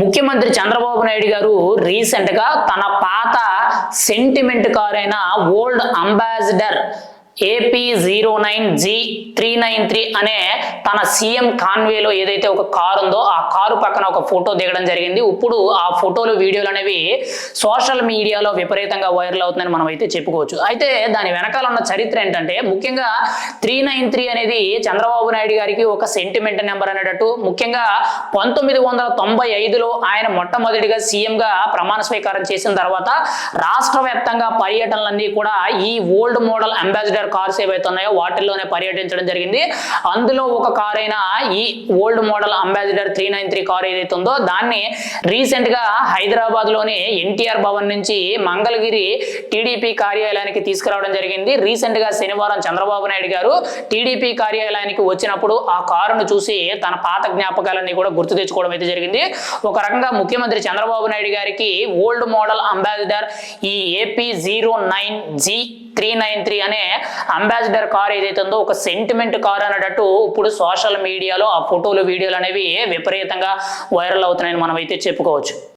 ముఖ్యమంత్రి చంద్రబాబు నాయుడు గారు రీసెంట్గా తన పాత sentiment కారైన old Ambassador AP zero nine G three nine three అనే తన సీఎం కాన్వేలో ఏదైతే ఒక కారు ఉందో ఆ కారు పక్కన ఒక ఫోటో దిగడం జరిగింది. ఇప్పుడు ఆ ఫోటోలు వీడియోలు అనేవి సోషల్ మీడియాలో విపరీతంగా వైరల్ అవుతుందని మనం అయితే చెప్పుకోవచ్చు. అయితే దాని వెనకాల ఉన్న చరిత్ర ఏంటంటే ముఖ్యంగా త్రీ నైన్ త్రీ అనేది చంద్రబాబు నాయుడు గారికి ఒక సెంటిమెంట్ నెంబర్ అనేటట్టు ముఖ్యంగా పంతొమ్మిది వందల తొంభై ఐదులో ఆయన మొట్టమొదటిగా సీఎంగా ప్రమాణ స్వీకారం చేసిన తర్వాత రాష్ట్ర వ్యాప్తంగా పర్యటనలన్నీ కూడా ఈ ఓల్డ్ మోడల్ అంబాసిడర్ కార్స్ ఏవైతే ఉన్నాయో వాటిల్లోనే పర్యటించడం జరిగింది. అందులో ఒక కార్ అయిన ఈ old model Ambassador three nine three car ఏదైతే ఉందో దాన్ని రీసెంట్గా హైదరాబాద్లోని ఎన్టీఆర్ భవన్ నుంచి మంగళగిరి టీడీపీ కార్యాలయానికి తీసుకురావడం జరిగింది. రీసెంట్గా శనివారం చంద్రబాబు నాయుడు గారు టీడీపీ కార్యాలయానికి వచ్చినప్పుడు ఆ కారును చూసి తన పాత జ్ఞాపకాలన్నీ కూడా గుర్తు తెచ్చుకోవడం అయితే జరిగింది. ఒక రకంగా ముఖ్యమంత్రి చంద్రబాబు నాయుడు గారికి ఓల్డ్ మోడల్ అంబాసిడర్ ఈ AP zero nine G three nine three అనే అంబాసిడర్ కార్ ఏదైతే ఉందో ఒక సెంటిమెంట్ కార్ అనేటట్టు ఇప్పుడు సోషల్ మీడియాలో ఆ ఫోటోలు వీడియోలు అనేవి విపరీతంగా వైరల్ అవుతున్నాయని మనం అయితే చెప్పుకోవచ్చు.